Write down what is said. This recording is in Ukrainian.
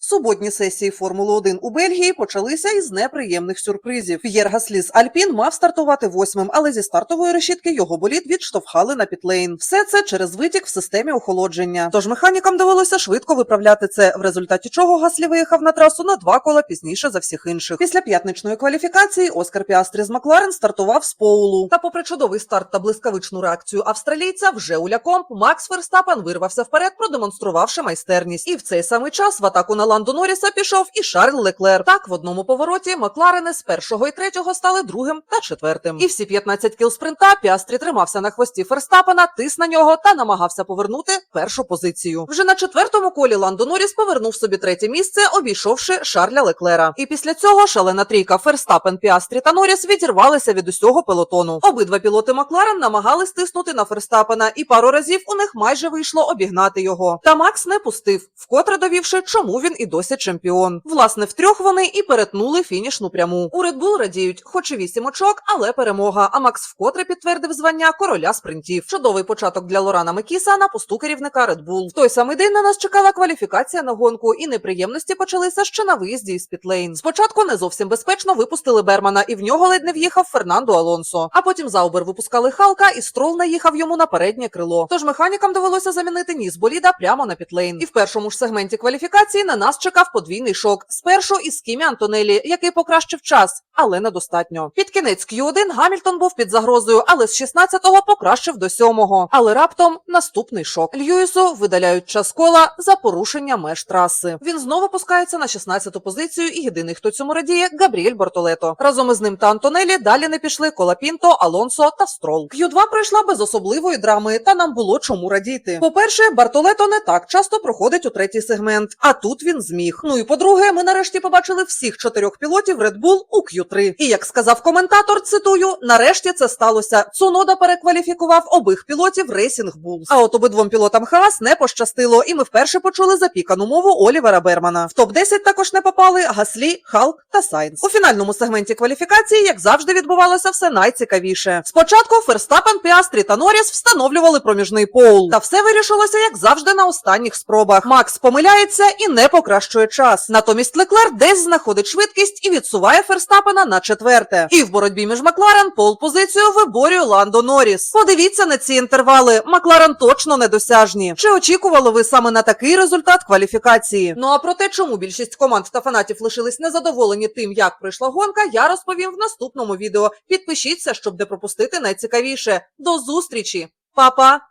Суботні сесії Формули 1 у Бельгії почалися із неприємних сюрпризів. П'єр Гаслі з Альпін мав стартувати восьмим, але зі стартової решітки його болід відштовхали на пітлейн. Все це через витік в системі охолодження. Тож механікам довелося швидко виправляти це, в результаті чого Гаслі виїхав на трасу на два кола пізніше за всіх інших. Після п'ятничної кваліфікації Оскар Піастрі з Макларен стартував з Поулу. Та, попри чудовий старт та блискавичну реакцію австралійця, вже у лякомп Макс Ферстапен вирвався вперед, продемонструвавши майстерність. І в цей самий час в атаку на Ландо Норріса пішов і Шарль Леклер. Так, в одному повороті Макларени з першого і третього стали другим та четвертим. І всі 15 кіл спринта Піастрі тримався на хвості Ферстапена, тис на нього та намагався повернути першу позицію. Вже на четвертому колі Ландо Норріс повернув собі третє місце, обійшовши Шарля Леклера. І після цього шалена трійка Ферстапен, Піастрі та Норріс відірвалися від усього пелотону. Обидва пілоти Макларен намагались тиснути на Ферстапена, і пару разів у них майже вийшло обігнати його. Та Макс не пустив, вкотре довівши, чому він і досі чемпіон. Власне, втрьох вони і перетнули фінішну пряму. У Red Bull радіють, хоч і вісім очок, але перемога. А Макс вкотре підтвердив звання короля спринтів. Чудовий початок для Лорана Мекіса на посту керівника Red Bull. В той самий день на нас чекала кваліфікація на гонку, і неприємності почалися ще на виїзді із Пітлейн. Спочатку не зовсім безпечно випустили Бермана, і в нього ледь не в'їхав Фернандо Алонсо. А потім Заубер випускали Халка, і строл наїхав йому на переднє крило. Тож механікам довелося замінити ніс боліда прямо на Пітлейн. І в першому ж сегменті кваліфікації на нас чекав подвійний шок. Спершу із Кімі Антонелі, який покращив час, але недостатньо. Під кінець Q1 Гамільтон був під загрозою, але з 16-го покращив до 7-го. Але раптом наступний шок. Льюісу видаляють час кола за порушення меж траси. Він знову пускається на 16-ту позицію, і єдиний, хто цьому радіє, Габріель Бортолето. Разом із ним та Антонелі далі не пішли Колапінто, Алонсо та Строл. Q2 пройшла без особливої драми, та нам було чому радіти. По-перше, Бартолето не так часто проходить у третій сегмент, а тут він зміг. Ну і по-друге, ми нарешті побачили всіх чотирьох пілотів Red Bull у Q3. І як сказав коментатор, цитую: нарешті це сталося. Цунода перекваліфікував обох пілотів Racing Bulls. А от обидвом пілотам Хаас не пощастило, і ми вперше почули запікану мову Олівера Бермана. В топ 10 також не попали Гаслі, Халк та Сайнс. У фінальному сегменті кваліфікації, як завжди, відбувалося все найцікавіше. Спочатку Ферстапен, Піастрі та Норріс встановлювали проміжний поул. Та все вирішилося, як завжди, на останніх спробах. Макс помиляється і не покращує час. Натомість Леклер десь знаходить швидкість і відсуває Ферстапена на четверте. І в боротьбі між Макларен пол позицію виборює Ландо Норріс. Подивіться на ці інтервали. Макларен точно недосяжні. Чи очікували ви саме на такий результат кваліфікації? Ну а про те, чому більшість команд та фанатів лишились незадоволені тим, як пройшла гонка, я розповім в наступному відео. Підпишіться, щоб не пропустити найцікавіше. До зустрічі, Па-па!